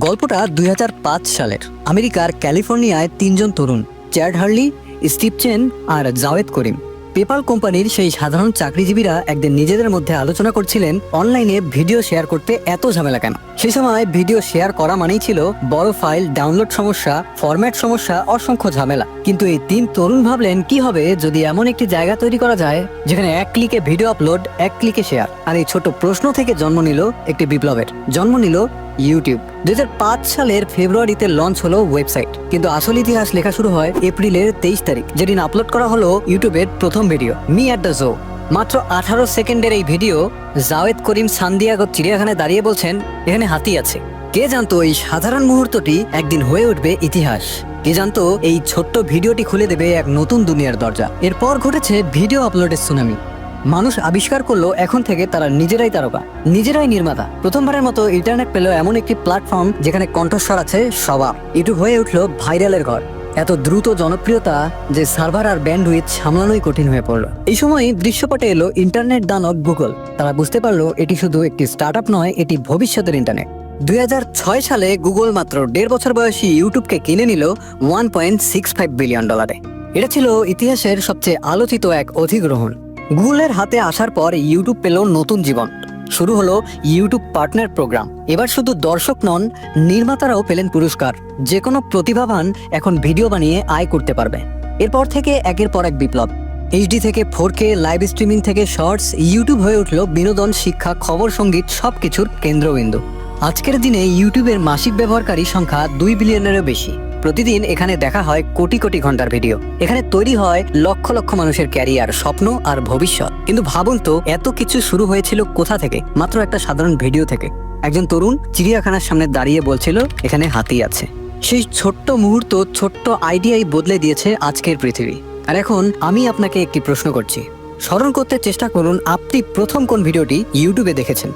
গল্পটা দুই হাজার পাঁচ সালের। আমেরিকার ক্যালিফোর্নিয়ায় তিনজন তরুণ, চ্যাড হার্লি, স্টিভ চেন আর জাওয়েদ করিম। পেপাল কোম্পানির সেই সাধারণ চাকরিজীবীরা একদিন নিজেদের মধ্যে আলোচনা করছিলেন অনলাইনে ভিডিও শেয়ার করতে এত ঝামেলা কেন? সেই সময় ভিডিও শেয়ার করা মানেই ছিল বড় ফাইল ডাউনলোড সমস্যা, ফরম্যাট সমস্যা, অসংখ্য ঝামেলা। কিন্তু এই তিন তরুণ ভাবলেন, কি হবে যদি এমন একটি জায়গা তৈরি করা যায় যেখানে এক ক্লিকে ভিডিও আপলোড, এক ক্লিকে শেয়ার? আর এই ছোট প্রশ্ন থেকে জন্ম নিল একটি বিপ্লবের। জন্ম নিল ইউটিউব দুই সালের ফেব্রুয়ারিতে লঞ্চ হলো ওয়েবসাইট কিন্তু আসল ইতিহাস লেখা শুরু হয় এপ্রিলের তেইশ তারিখ, যেদিন আপলোড করা হলো ইউটিউবের প্রথম video me at the zoo মাত্র আঠারো সেকেন্ডের এই ভিডিও জাওয়েদ করিম সান্দিয়াগো চিড়িয়াখানায় দাঁড়িয়ে বলছেন, এখানে হাতি আছে। কে জানতো এই সাধারণ মুহূর্তটি একদিন হয়ে উঠবে ইতিহাস? কে জানতো এই ছোট্ট ভিডিওটি খুলে দেবে এক নতুন দুনিয়ার দরজা? এরপর ঘটেছে ভিডিও আপলোডের সুনামি মানুষ আবিষ্কার করল এখন থেকে তারা নিজেরাই তারকা, নিজেরাই নির্মাতা। প্রথমবারের মতো ইন্টারনেট পেল এমন একটি প্ল্যাটফর্ম যেখানে কণ্ঠস্বর আছে স্বভাব ইউটিউব হয়ে উঠল ভাইরালের ঘর। এত দ্রুত জনপ্রিয়তা যে সার্ভার আর ব্যান্ডউইথ সামলানোই কঠিন হয়ে পড়ল। এই সময় দৃশ্যপটে এলো ইন্টারনেট দানব গুগল তারা বুঝতে পারল এটি শুধু একটি স্টার্টআপ নয়, এটি ভবিষ্যতের ইন্টারনেট দুই হাজার ছয় সালে গুগল মাত্র দেড় বছর বয়সী ইউটিউবকে কিনে নিল one point six five billion ডলারে এটা ছিল ইতিহাসের সবচেয়ে আলোচিত এক অধিগ্রহণ। গুগলের হাতে আসার পর ইউটিউব পেল নতুন জীবন। শুরু হলো ইউটিউব পার্টনার প্রোগ্রাম এবার শুধু দর্শক নন, নির্মাতারাও পেলেন পুরস্কার। যে কোনো প্রতিভাবান এখন ভিডিও বানিয়ে আয় করতে পারবে। এরপর থেকে একের পর এক বিপ্লব। এইচডি থেকে ফোর কে লাইভ স্ট্রিমিং থেকে শর্টস ইউটিউব হয়ে উঠল বিনোদন, শিক্ষা, খবর, সংগীত সবকিছুর কেন্দ্রবিন্দু। আজকের দিনে ইউটিউবের মাসিক ব্যবহারকারী সংখ্যা দুই বিলিয়নেরও বেশি। প্রতিদিন এখানে দেখা হয় কোটি কোটি ঘণ্টার ভিডিও। এখানে তৈরি হয় লক্ষ লক্ষ মানুষের ক্যারিয়ার, স্বপ্ন আর ভবিষ্যৎ। কিন্তু ভাবুন তো, এত কিছু শুরু হয়েছিল কোথা থেকে? মাত্র একটা সাধারণ ভিডিও থেকে। একজন তরুণ চিড়িয়াখানার সামনে দাঁড়িয়ে বলছিল, এখানে হাতি আছে। সেই ছোট্ট মুহূর্ত, ছোট্ট আইডিয়াই বদলে দিয়েছে আজকের পৃথিবী। আর এখন আমি আপনাকে একটি প্রশ্ন করছি। স্মরণ করতে চেষ্টা করুন, আপনি প্রথম কোন ভিডিওটি ইউটিউবে দেখেছেন?